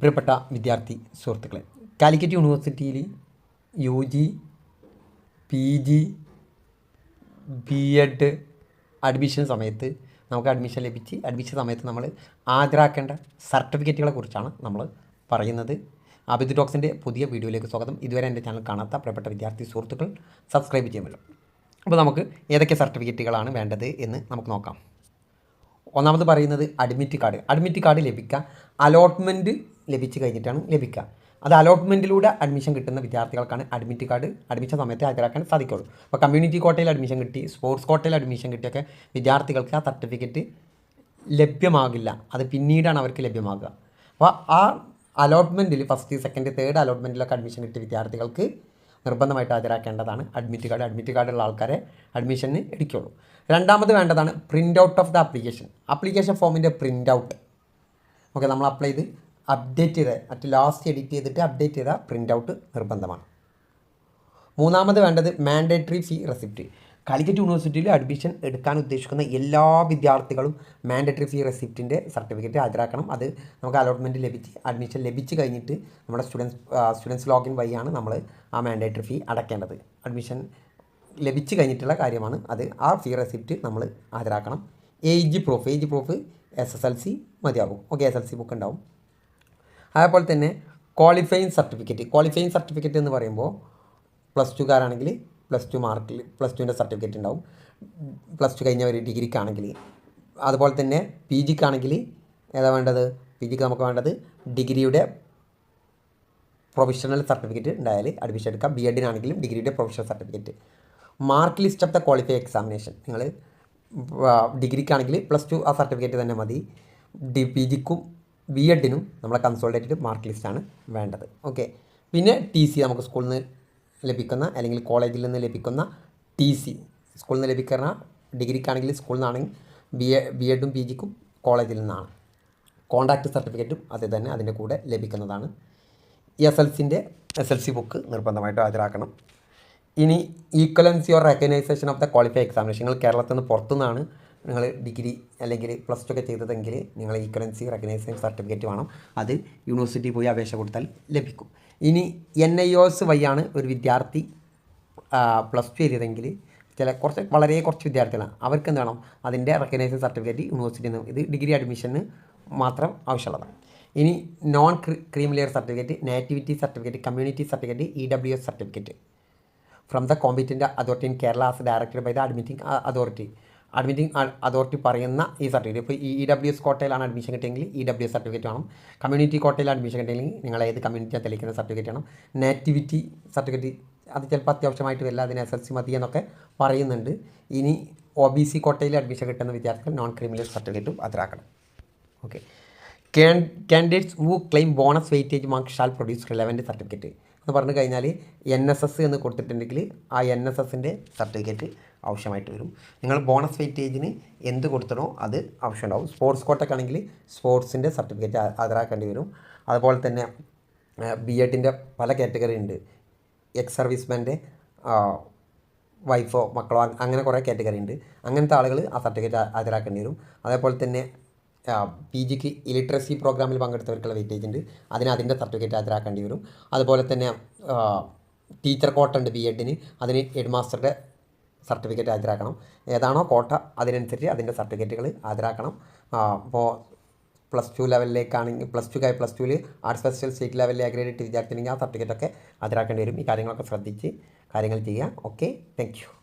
പ്രിയപ്പെട്ട വിദ്യാർത്ഥി സുഹൃത്തുക്കളെ കാലിക്കറ്റ് യൂണിവേഴ്സിറ്റിയിൽ U G P G B Ed admission സമയത്ത് നമുക്ക് അഡ്മിഷൻ ലഭിച്ച് അഡ്മിഷൻ സമയത്ത് നമ്മൾ ഹാജരാക്കേണ്ട സർട്ടിഫിക്കറ്റുകളെ കുറിച്ചാണ് നമ്മൾ പറയുന്നത്. അബിദ് ടോക്സിന്റെ പുതിയ വീഡിയോയിലേക്ക് സ്വാഗതം. ഇതുവരെ എന്റെ ചാനൽ കാണാത്ത പ്രിയപ്പെട്ട വിദ്യാർത്ഥി സുഹൃത്തുക്കൾ സബ്സ്ക്രൈബ് ചെയ്യുമല്ലോ. അപ്പോൾ നമുക്ക് ഏതൊക്കെ സർട്ടിഫിക്കറ്റുകളാണ് വേണ്ടത് എന്ന് നമുക്ക് നോക്കാം. ഒന്നാമത് പറയുന്നത് അഡ്മിറ്റ് കാർഡ് അഡ്മിറ്റ് കാർഡ് ലഭിക്കുക. അലോട്ട്മെന്റ് ലഭിച്ചു കഴിഞ്ഞിട്ടാണ് ലഭിക്കുക. അത് അലോട്ട്മെന്റിലൂടെ അഡ്മിഷൻ കിട്ടുന്ന വിദ്യാർത്ഥികൾക്കാണ് അഡ്മിറ്റ് കാർഡ് അഡ്മിഷൻ സമയത്ത് ഹാജരാക്കാൻ സാധിക്കുള്ളൂ. അപ്പോൾ കമ്മ്യൂണിറ്റി കോട്ടയിൽ അഡ്മിഷൻ കിട്ടി സ്പോർട്സ് കോട്ടയിൽ അഡ്മിഷൻ കിട്ടിയൊക്കെ വിദ്യാർത്ഥികൾക്ക് ആ സർട്ടിഫിക്കറ്റ് ലഭ്യമാകില്ല. അത് പിന്നീടാണ് അവർക്ക് ലഭ്യമാകുക. അപ്പോൾ ആ അലോട്ട്മെന്റിൽ ഫസ്റ്റ് സെക്കൻഡ് തേർഡ് അലോട്ട്മെന്റിലൊക്കെ അഡ്മിഷൻ കിട്ടിയ വിദ്യാർത്ഥികൾക്ക് നിർബന്ധമായിട്ട് ഹാജരാക്കേണ്ടതാണ് അഡ്മിറ്റ് കാർഡ് അഡ്മിറ്റ് കാർഡുള്ള ആൾക്കാരെ അഡ്മിഷന് എടുക്കുള്ളൂ രണ്ടാമത് വേണ്ടതാണ് print out of the application application ഫോമിന്റെ പ്രിന്റ് ഔട്ട് ഓക്കെ നമ്മൾ അപ്ലൈ ചെയ്ത് അപ്ഡേറ്റ് ചെയ്ത മറ്റ് ലാസ്റ്റ് എഡിറ്റ് ചെയ്തിട്ട് അപ്ഡേറ്റ് ചെയ്ത പ്രിന്റ് ഔട്ട് നിർബന്ധമാണ്. മൂന്നാമത് വേണ്ടത് മാൻഡേറ്ററി ഫീ റെസിപ്റ്റ് കാലിക്കറ്റ് യൂണിവേഴ്സിറ്റിയിൽ അഡ്മിഷൻ എടുക്കാൻ ഉദ്ദേശിക്കുന്ന എല്ലാ വിദ്യാർത്ഥികളും മാൻഡേറ്ററി ഫീ റെസിപ്റ്റിന്റെ സർട്ടിഫിക്കറ്റ് ഹാജരാക്കണം. അത് നമുക്ക് അലോട്ട്മെന്റ് ലഭിച്ച് അഡ്മിഷൻ ലഭിച്ചു കഴിഞ്ഞിട്ട് നമ്മുടെ സ്റ്റുഡൻസ് സ്റ്റുഡൻസ് ലോഗിൻ വഴിയാണ് നമ്മൾ ആ മാൻഡേറ്ററി ഫീ അടയ്ക്കേണ്ടത്. അഡ്മിഷൻ ലഭിച്ച് കഴിഞ്ഞിട്ടുള്ള കാര്യമാണ് അത്. ആ ഫീ റെസിപ്റ്റ് നമ്മൾ ഹാജരാക്കണം. Age proof age proof S S L C മതിയാകും okay S L C book ഉണ്ടാവും. അതേപോലെ തന്നെ ക്വാളിഫയിങ് സർട്ടിഫിക്കറ്റ് ക്വാളിഫയിങ് സർട്ടിഫിക്കറ്റ് എന്ന് പറയുമ്പോൾ പ്ലസ് ടുക്കാരാണെങ്കിൽ പ്ലസ് ടു മാർക്കിൽ പ്ലസ് ടുവിന്റെ സർട്ടിഫിക്കറ്റ് ഉണ്ടാവും. പ്ലസ് ടു കഴിഞ്ഞ ഒരു ഡിഗ്രിക്കാണെങ്കിൽ അതുപോലെ തന്നെ പി ജിക്കാണെങ്കിൽ ഏതാ വേണ്ടത്? പി ജിക്ക് നമുക്ക് വേണ്ടത് ഡിഗ്രിയുടെ പ്രൊഫഷണൽ സർട്ടിഫിക്കറ്റ് ഉണ്ടായാൽ അഡ്മിഷൻ എടുക്കാം. ബി എഡിനാണെങ്കിലും ഡിഗ്രിയുടെ professional certificate mark list of the qualify examination നിങ്ങൾ ഡിഗ്രിക്കാണെങ്കിൽ പ്ലസ് ടു ആ സർട്ടിഫിക്കറ്റ് തന്നെ മതി. ഡി പി ജിക്കും ബി എഡിനും നമ്മളെ കൺസോൾട്ടേറ്റഡ് മാർക്ക് ലിസ്റ്റാണ് വേണ്ടത്. ഓക്കെ പിന്നെ ടി സി നമുക്ക് സ്കൂളിൽ നിന്ന് ലഭിക്കുന്ന അല്ലെങ്കിൽ കോളേജിൽ നിന്ന് ലഭിക്കുന്ന ടി സി സ്കൂളിൽ നിന്ന് ലഭിക്കുന്ന ഡിഗ്രിക്കാണെങ്കിൽ സ്കൂളിൽ നിന്നാണെങ്കിൽ ബി എ ബി എഡും പി ജിക്കും കോളേജിൽ നിന്നാണ്. കോണ്ടാക്ട് സർട്ടിഫിക്കറ്റും അത് തന്നെ അതിന്റെ കൂടെ ലഭിക്കുന്നതാണ്. എസ് എൽ സിന്റെ എസ് എൽ സി ബുക്ക് നിർബന്ധമായിട്ട് ഹാജരാക്കണം. ഇനി equivalency or recognition of the qualify examination നിങ്ങൾ കേരളത്തിൽ നിന്ന് പുറത്തുനിന്നാണ് നിങ്ങൾ ഡിഗ്രി അല്ലെങ്കിൽ പ്ലസ് ടു ഒക്കെ ചെയ്തതെങ്കിൽ നിങ്ങൾ ഈക്വലൻസി റെക്കഗ്നൈസേഷൻ സർട്ടിഫിക്കറ്റ് വേണം. അത് യൂണിവേഴ്സിറ്റി പോയി അപേക്ഷ കൊടുത്താൽ ലഭിക്കും. ഇനി എൻ ഐ ഒസ് വഴിയാണ് ഒരു വിദ്യാർത്ഥി പ്ലസ് ടു ചെയ്തതെങ്കിൽ ചില കുറച്ച് വളരെ കുറച്ച് വിദ്യാർത്ഥികളാണ് അവർക്ക് എന്ത് വേണം? അതിന്റെ റെക്കഗ്നൈസേഷൻ സർട്ടിഫിക്കറ്റ് യൂണിവേഴ്സിറ്റിയിൽ നിന്ന് ഇത് ഡിഗ്രി അഡ്മിഷന് മാത്രം ആവശ്യമുള്ളതാണ് ഇനി non cream layer certificate nativity certificate community certificate E W S certificate from the competent authority in Kerala as directed by the admitting authority admitting authority പറയുന്ന ഈ സർട്ടിഫിക്കറ്റ് ഇപ്പോൾ ഇ ഡബ്ല്യു എസ് കോട്ടയിലാണ് admission കിട്ടിയെങ്കിൽ E W S certificate വേണം. Community കോട്ടയിൽ admission കിട്ടിയെങ്കിൽ നിങ്ങൾ ഏത് കമ്മ്യൂണിറ്റിയാണ് തെളിയിക്കുന്ന സർട്ടിഫിക്കറ്റ് വേണം. നാറ്റിവിറ്റി സർട്ടിഫിക്കറ്റ് അത് ചിലപ്പോൾ അത്യാവശ്യമായിട്ട് വരില്ല അതിന് എസ് എൽ സി മതി എന്നൊക്കെ പറയുന്നുണ്ട്. ഇനി ഒ ബി സി കോട്ടയിൽ അഡ്മിഷൻ കിട്ടുന്ന വിദ്യാർത്ഥികൾ നോൺ ക്രിമിനൽ സർട്ടിഫിക്കറ്റും അതിലാക്കണം okay candidates who claim bonus weightage mark shall produce relevant certificate എന്ന് പറഞ്ഞു കഴിഞ്ഞാൽ എൻ എസ് എസ് എന്ന് കൊടുത്തിട്ടുണ്ടെങ്കിൽ ആ എൻ എസ് എസിന്റെ സർട്ടിഫിക്കറ്റ് ആവശ്യമായിട്ട് വരും. നിങ്ങൾ ബോണസ് വെയിറ്റേജിന് എന്ത് കൊടുത്തണോ അത് ആവശ്യമുണ്ടാവും. സ്പോർട്സ് കോട്ടൊക്കെ ആണെങ്കിൽ സ്പോർട്സിന്റെ സർട്ടിഫിക്കറ്റ് ഹാജരാക്കേണ്ടി വരും. അതുപോലെ തന്നെ ബി എഡിന്റെ പല കാറ്റഗറി ഉണ്ട്. എക്സ് സർവീസ്മാന്റെ വൈഫോ മക്കളോ അങ്ങനെ കുറേ കാറ്റഗറി ഉണ്ട്. അങ്ങനത്തെ ആളുകൾ ആ സർട്ടിഫിക്കറ്റ് ഹാജരാക്കേണ്ടി വരും. അതേപോലെ തന്നെ പി ജിക്ക് ഇലിറ്ററസി പ്രോഗ്രാമിൽ പങ്കെടുത്തവർക്കുള്ള വെയിറ്റേജ് ഉണ്ട്. അതിന് അതിന്റെ സർട്ടിഫിക്കറ്റ് ഹാജരാക്കേണ്ടി വരും. അതുപോലെ തന്നെ ടീച്ചർ കോട്ട ഉണ്ട് ബി എഡിന് അതിന് ഹെഡ് മാസ്റ്ററുടെ സർട്ടിഫിക്കറ്റ് ഹാജരാക്കണം. ഏതാണോ കോട്ട അതിനനുസരിച്ച് അതിന്റെ സർട്ടിഫിക്കറ്റുകൾ ഹാജരാക്കണം. അപ്പോൾ പ്ലസ് ടു ലെവലിലേക്കാണെങ്കിൽ പ്ലസ് ടു കായി പ്ലസ് ടുവിൽ ആർട്സ് ഫെസ്റ്റൽ സ്റ്റേറ്റ് ലെവലിൽ അഗ്രേഡ് വിദ്യാർത്ഥിനെങ്കിൽ ആ സർട്ടിഫിക്കറ്റൊക്കെ ഹാജരാക്കേണ്ടി വരും. ഈ കാര്യങ്ങളൊക്കെ ശ്രദ്ധിച്ച് കാര്യങ്ങൾ ചെയ്യുക. Okay thank